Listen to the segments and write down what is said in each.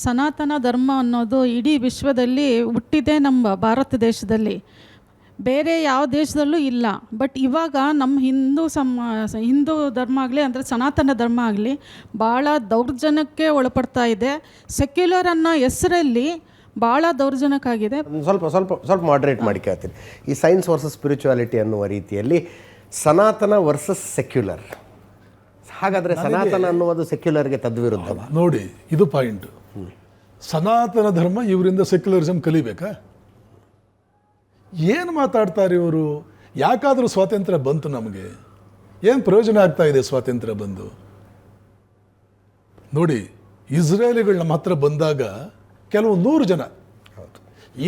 ಸನಾತನ ಧರ್ಮ ಅನ್ನೋದು ಇಡೀ ವಿಶ್ವದಲ್ಲಿ ಹುಟ್ಟಿದೆ ನಮ್ಮ ಭಾರತ ದೇಶದಲ್ಲಿ. ಬೇರೆ ಯಾವ ದೇಶದಲ್ಲೂ ಇಲ್ಲ. ಬಟ್ ಇವಾಗ ನಮ್ಮ ಹಿಂದೂ ಸಮ, ಹಿಂದೂ ಧರ್ಮ ಆಗಲಿ ಅಂದರೆ ಸನಾತನ ಧರ್ಮ ಆಗಲಿ ಭಾಳ ದೌರ್ಜನ್ಯಕ್ಕೆ ಒಳಪಡ್ತಾ ಇದೆ. ಸೆಕ್ಯುಲರ್ ಅನ್ನೋ ಹೆಸರಲ್ಲಿ ಭಾಳ ದೌರ್ಜನ್ಯಕ್ಕಾಗಿದೆ. ಸ್ವಲ್ಪ ಸ್ವಲ್ಪ ಸ್ವಲ್ಪ ಮಾಡ್ರೇಟ್ ಮಾಡಿ ಕೇಳ್ತೀನಿ. ಈ ಸೈನ್ಸ್ ವರ್ಸಸ್ ಸ್ಪಿರಿಚುವಾಲಿಟಿ ಅನ್ನುವ ರೀತಿಯಲ್ಲಿ ಸನಾತನ ವರ್ಸಸ್ ಸೆಕ್ಯುಲರ್ ಹಾಗಾದರೆ ಸನಾತನ ಅನ್ನುವುದು ಸೆಕ್ಯುಲರ್ಗೆ ತದ್ವಿರುದ್ಧ ನೋಡಿ ಇದು ಪಾಯಿಂಟ್ ಸನಾತನ ಧರ್ಮ ಇವರಿಂದ ಸೆಕ್ಯುಲರಿಸಮ್ ಕಲಿಬೇಕಾ? ಏನು ಮಾತಾಡ್ತಾರೆ ಇವರು? ಯಾಕಾದರೂ ಸ್ವಾತಂತ್ರ್ಯ ಬಂತು ನಮಗೆ? ಏನು ಪ್ರಯೋಜನ ಆಗ್ತಾ ಇದೆ ಸ್ವಾತಂತ್ರ್ಯ ಬಂದು? ನೋಡಿ ಇಸ್ರೇಲಿಗಳು ನಮ್ಮ ಹತ್ರ ಬಂದಾಗ ಕೆಲವು ನೂರು ಜನ.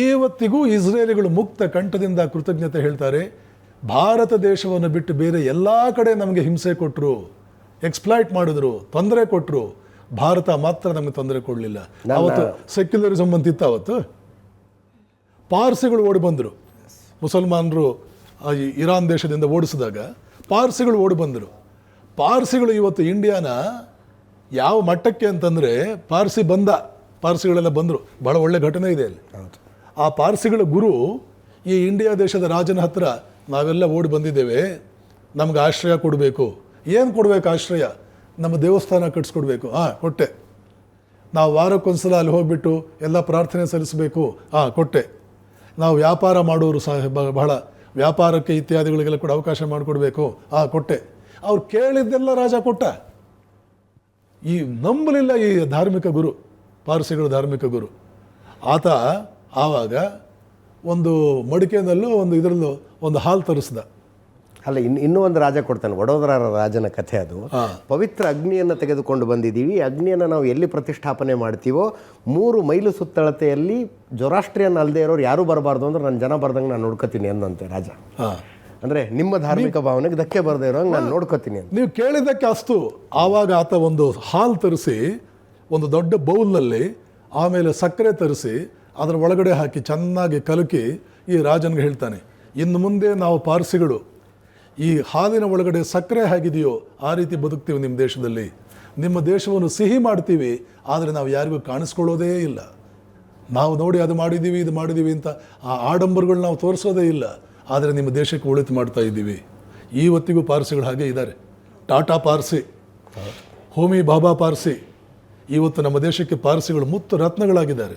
ಇವತ್ತಿಗೂ ಇಸ್ರೇಲಿಗಳು ಮುಕ್ತ ಕಂಠದಿಂದ ಕೃತಜ್ಞತೆ ಹೇಳ್ತಾರೆ ಭಾರತ ದೇಶವನ್ನು ಬಿಟ್ಟು ಬೇರೆ ಎಲ್ಲ ಕಡೆ ನಮಗೆ ಹಿಂಸೆ ಕೊಟ್ಟರು ಎಕ್ಸ್ಪ್ಲಾಯ್ಟ್ ಮಾಡಿದ್ರು ತೊಂದರೆ ಕೊಟ್ಟರು ಭಾರತ ಮಾತ್ರ ನಮಗೆ ತೊಂದರೆ ಕೊಡಲಿಲ್ಲ. ಅವತ್ತು ಸೆಕ್ಯುಲರಿಸಮ್ ಅಂತಿತ್ತು ಅವತ್ತು. ಪಾರ್ಸಿಗಳು ಓಡಿ ಬಂದರು. ಮುಸಲ್ಮಾನರು ಈ ಇರಾನ್ ದೇಶದಿಂದ ಓಡಿಸಿದಾಗ ಪಾರ್ಸಿಗಳು ಓಡಿ ಬಂದರು. ಪಾರ್ಸಿಗಳು ಇವತ್ತು ಇಂಡಿಯಾನ ಯಾವ ಮಟ್ಟಕ್ಕೆ ಅಂತಂದರೆ ಪಾರ್ಸಿ ಬಂದ ಪಾರ್ಸಿಗಳೆಲ್ಲ ಬಂದರು. ಭಾಳ ಒಳ್ಳೆ ಘಟನೆ ಇದೆ ಅಲ್ಲಿ. ಆ ಪಾರ್ಸಿಗಳ ಗುರು ಈ ಇಂಡಿಯಾ ದೇಶದ ರಾಜನ ಹತ್ರ ನಾವೆಲ್ಲ ಓಡಿ ಬಂದಿದ್ದೇವೆ ನಮ್ಗೆ ಆಶ್ರಯ ಕೊಡಬೇಕು ಏನು ಕೊಡಬೇಕು ಆಶ್ರಯ? ನಮ್ಮ ದೇವಸ್ಥಾನ ಕಟ್ಸ್ಕೊಡ್ಬೇಕು. ಹಾಂ ಕೊಟ್ಟೆ. ನಾವು ವಾರಕ್ಕೊಂದ್ಸಲ ಅಲ್ಲಿ ಹೋಗ್ಬಿಟ್ಟು ಎಲ್ಲ ಪ್ರಾರ್ಥನೆ ಸಲ್ಲಿಸಬೇಕು. ಹಾಂ ಕೊಟ್ಟೆ. ನಾವು ವ್ಯಾಪಾರ ಮಾಡೋರು ಸಹ ಬಹಳ. ವ್ಯಾಪಾರಕ್ಕೆ ಇತ್ಯಾದಿಗಳಿಗೆಲ್ಲ ಕೂಡ ಅವಕಾಶ ಮಾಡಿಕೊಡ್ಬೇಕು. ಆ, ಕೊಟ್ಟೆ. ಅವ್ರು ಕೇಳಿದ್ದೆಲ್ಲ ರಾಜ ಕೊಟ್ಟ. ಈ ನಂಬಲಿಲ್ಲ ಈ ಧಾರ್ಮಿಕ ಗುರು, ಪಾರ್ಸಿಗಳ ಧಾರ್ಮಿಕ ಗುರು. ಆತ ಆವಾಗ ಒಂದು ಮಡಿಕೆನಲ್ಲೂ ಒಂದು ಇದರಲ್ಲೂ ಒಂದು ಹಾಲು ತರಿಸ್ದ. ಅಲ್ಲ ಇನ್ ಇನ್ನೂ ಒಂದು ರಾಜ ಕೊಡ್ತಾನೆ ವಡೋದರ ರಾಜನ ಕಥೆ ಅದು. ಪವಿತ್ರ ಅಗ್ನಿಯನ್ನು ತೆಗೆದುಕೊಂಡು ಬಂದಿದ್ದೀವಿ. ಅಗ್ನಿಯನ್ನು ನಾವು ಎಲ್ಲಿ ಪ್ರತಿಷ್ಠಾಪನೆ ಮಾಡ್ತೀವೋ ಮೂರು ಮೈಲು ಸುತ್ತಳತೆಯಲ್ಲಿ ಜೊರಾಷ್ಟ್ರಿಯನ್ ಅಲ್ಲದೆ ಇರೋರು ಯಾರೂ ಬರಬಾರ್ದು ಅಂದ್ರೆ ನನ್ನ ಜನ ಬರ್ದಂಗೆ ನಾನು ನೋಡ್ಕೋತೀನಿ ಅಂದಂತೆ ರಾಜ. ಅಂದರೆ ನಿಮ್ಮ ಧಾರ್ಮಿಕ ಭಾವನೆಗೆ ಧಕ್ಕೆ ಬರದೇ ಇರೋಂಗೆ ನಾನು ನೋಡ್ಕೋತೀನಿ ಅಂತ. ನೀವು ಕೇಳಿದ್ದಕ್ಕೆ ಅಸ್ತು ಆವಾಗ ಆತ ಒಂದು ಹಾಲು ತರಿಸಿ ಒಂದು ದೊಡ್ಡ ಬೌಲ್ನಲ್ಲಿ ಆಮೇಲೆ ಸಕ್ಕರೆ ತರಿಸಿ ಅದರ ಒಳಗಡೆ ಹಾಕಿ ಚೆನ್ನಾಗಿ ಕಲಕಿ ಈ ರಾಜನ್ಗೆ ಹೇಳ್ತಾನೆ ಇನ್ನು ಮುಂದೆ ನಾವು ಪಾರ್ಸಿಗಳು. ಈ ಹಾಲಿನ ಒಳಗಡೆ ಸಕ್ಕರೆ ಹೇಗಿದೆಯೋ ಆ ರೀತಿ ಬದುಕ್ತೀವಿ ನಿಮ್ಮ ದೇಶದಲ್ಲಿ. ನಿಮ್ಮ ದೇಶವನ್ನು ಸಿಹಿ ಮಾಡ್ತೀವಿ, ಆದರೆ ನಾವು ಯಾರಿಗೂ ಕಾಣಿಸ್ಕೊಳ್ಳೋದೇ ಇಲ್ಲ. ನಾವು ನೋಡಿ ಅದು ಮಾಡಿದ್ದೀವಿ, ಇದು ಮಾಡಿದ್ದೀವಿ ಅಂತ ಆ ಆಡಂಬರಗಳು ನಾವು ತೋರಿಸೋದೇ ಇಲ್ಲ. ಆದರೆ ನಿಮ್ಮ ದೇಶಕ್ಕೆ ಒಳಿತು ಮಾಡ್ತಾ ಇದ್ದೀವಿ. ಈ ಹೊತ್ತಿಗೂ ಪಾರ್ಸಿಗಳು ಹಾಗೆ ಇದ್ದಾರೆ. ಟಾಟಾ ಪಾರ್ಸಿ, ಹೋಮಿ ಬಾಬಾ ಪಾರ್ಸಿ, ಇವತ್ತು ನಮ್ಮ ದೇಶಕ್ಕೆ ಪಾರ್ಸಿಗಳು ಮುತ್ತು ರತ್ನಗಳಾಗಿದ್ದಾರೆ.